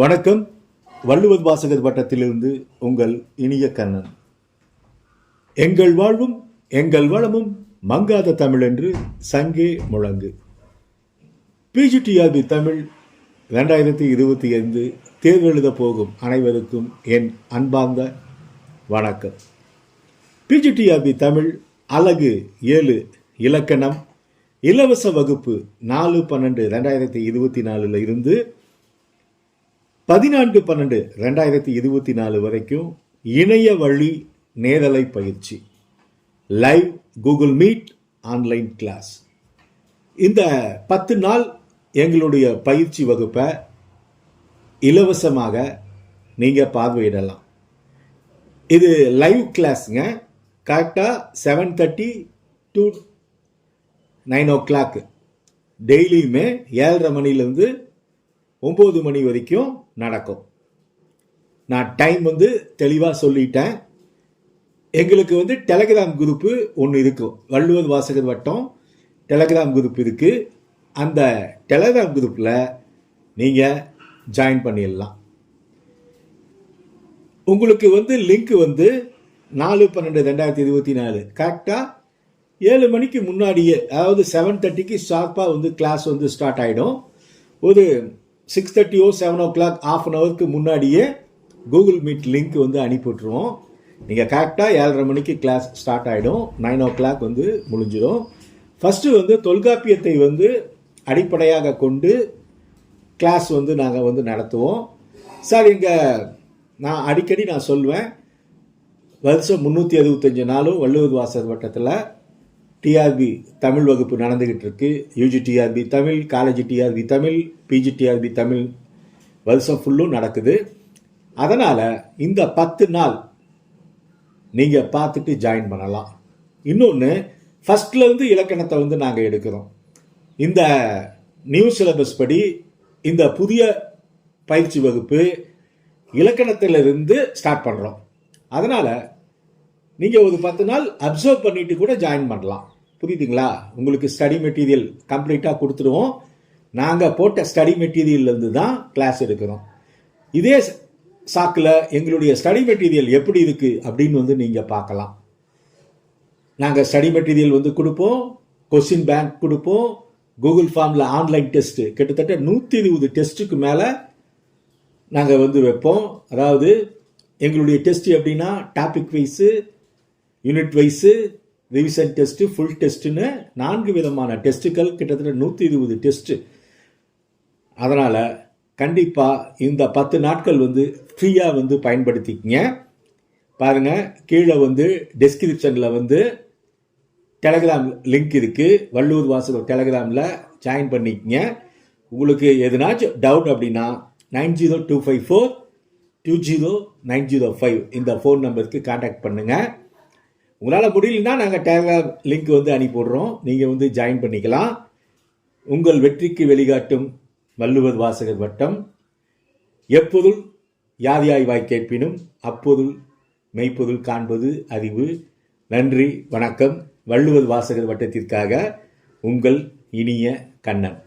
வணக்கம். வள்ளுவர் வாசகர் வட்டத்திலிருந்து உங்கள் இனிய கண்ணன். எங்கள் வாழ்வும் எங்கள் வளமும் மங்காத தமிழ் என்று சங்கே முழங்கு. பிஜிடிஆர்பி தமிழ் ரெண்டாயிரத்தி இருபத்தி ஐந்து தேர்வெழுத போகும் அனைவருக்கும் என் அன்பார்ந்த வணக்கம். பிஜிடிஆர்பி தமிழ் அலகு ஏழு இலக்கணம் இலவச வகுப்பு நாலு பன்னெண்டு ரெண்டாயிரத்தி இருபத்தி நாலுல இருந்து பதினான்கு பன்னெண்டு ரெண்டாயிரத்தி இருபத்தி நாலு வரைக்கும் இணைய வழி நேரலை பயிற்சி. Live Google Meet online class இந்த பத்து நாள் எங்களுடைய பயிற்சி வகுப்பை இலவசமாக நீங்கள் பார்வையிடலாம். இது லைவ் கிளாஸுங்க கரெக்டாக seven thirty to nine o'clock டெய்லியுமே ஏழரை மணிலேருந்து ஒம்பது மணி வரைக்கும் நடக்கும். நான் டைம் வந்து தெளிவாக சொல்லிட்டேன். எங்களுக்கு வந்து டெலகிராம் குரூப்பு ஒன்று இருக்கும் வள்ளுவர் வாசகர் வட்டம் டெலகிராம் குரூப் இருக்குது அந்த டெலகிராம் குரூப்பில் நீங்கள் ஜாயின் பண்ணிடலாம். உங்களுக்கு வந்து லிங்க் வந்து நாலு பன்னெண்டு ரெண்டாயிரத்தி இருபத்தி நாலு. கரெக்டாக ஏழு மணிக்கு முன்னாடியே அதாவது செவன் தேர்ட்டிக்கு ஷார்ப்பாக வந்து கிளாஸ் வந்து ஸ்டார்ட் ஆகிடும் ஒரு சிக்ஸ் தேர்ட்டியோ seven o'clock half an ஹவருக்கு முன்னாடியே கூகுள் மீட் லிங்க் வந்து அனுப்பிவிட்ருவோம் நீங்கள் கரெக்டாக ஏழரை மணிக்கு கிளாஸ் ஸ்டார்ட் ஆகிடும் நைன் ஓ கிளாக் வந்து முடிஞ்சிடும். ஃபஸ்ட்டு வந்து தொல்காப்பியத்தை வந்து அடிப்படையாக கொண்டு கிளாஸ் வந்து நாங்கள் வந்து நடத்துவோம். சார் இங்கே நான் அடிக்கடி நான் சொல்வேன். வருஷம் முந்நூற்றி அறுபத்தஞ்சு நாளும் வள்ளுவர் வாசர் வட்டத்தில் டிஆர்பி தமிழ் வகுப்பு நடந்துக்கிட்டு இருக்கு UG TRB Tamil college TRB Tamil PG TRB Tamil வருஷம் ஃபுல்லும் நடக்குது. அதனால் இந்த பத்து நாள் நீங்கள் பார்த்துட்டு ஜாயின் பண்ணலாம். இன்னொன்று ஃபஸ்ட்லேருந்து இலக்கணத்தை வந்து நாங்கள் எடுக்கிறோம். இந்த நியூ சிலபஸ் படி இந்த புதிய பயிற்சி வகுப்பு இலக்கணத்திலிருந்து ஸ்டார்ட் பண்ணுறோம் அதனால் நீங்கள் ஒரு பத்து நாள் அப்சர்வ் பண்ணிட்டு கூட ஜாயின் பண்ணலாம். புரியுதுங்களா? உங்களுக்கு ஸ்டடி மெட்டீரியல் கம்ப்ளீட்டாக கொடுத்துருவோம். நாங்கள் போட்ட ஸ்டடி மெட்டீரியல்லேருந்து தான் கிளாஸ் எடுக்கிறோம். இதே சாக்கில் எங்களுடைய ஸ்டடி மெட்டீரியல் எப்படி இருக்குது அப்படின்னு வந்து நீங்கள் பார்க்கலாம். நாங்கள் ஸ்டடி மெட்டீரியல் வந்து கொடுப்போம். கொஸ்டின் பேங்க் கொடுப்போம். கூகுள் ஃபார்மில் ஆன்லைன் டெஸ்ட்டு கிட்டத்தட்ட நூற்றி இருபது டெஸ்ட்டுக்கு மேலே நாங்கள் வந்து வைப்போம். அதாவது எங்களுடைய டெஸ்ட் எப்படின்னா topic wise unit wise revision test full டெஸ்ட்டுன்னு நான்கு விதமான டெஸ்ட்டுகள் கிட்டத்தட்ட நூற்றி இருபது டெஸ்ட்டு அதனால் கண்டிப்பாக இந்த பத்து நாட்கள் வந்து ஃப்ரீயாக வந்து பயன்படுத்திக்கங்க. பாருங்கள் கீழே வந்து டெஸ்கிரிப்ஷனில் வந்து டெலகிராம் லிங்க் இருக்குது வள்ளூர் வாசகர் டெலகிராமில் ஜாயின் பண்ணிக்கங்க. உங்களுக்கு எதுனாச்சும் டவுட் அப்படின்னா nine zero two five four two zero nine zero five இந்த ஃபோன் நம்பருக்கு காண்டாக்ட் பண்ணுங்கள் உங்களால் முடியலன்னா நாங்கள் டேலாக் லிங்க் வந்து அனுப்பிவிடுறோம். நீங்கள் வந்து ஜாயின் பண்ணிக்கலாம். உங்கள் வெற்றிக்கு வெளிகாட்டும் வள்ளுவர் வாசகர் வட்டம். எப்பொருள் யாதியாய் வாய் கேட்பினும் அப்பொருள் மெய்ப்பொருள் காண்பது அறிவு. நன்றி வணக்கம். வள்ளுவர் வாசகர் வட்டத்திற்காக உங்கள் இனிய கண்ணன்.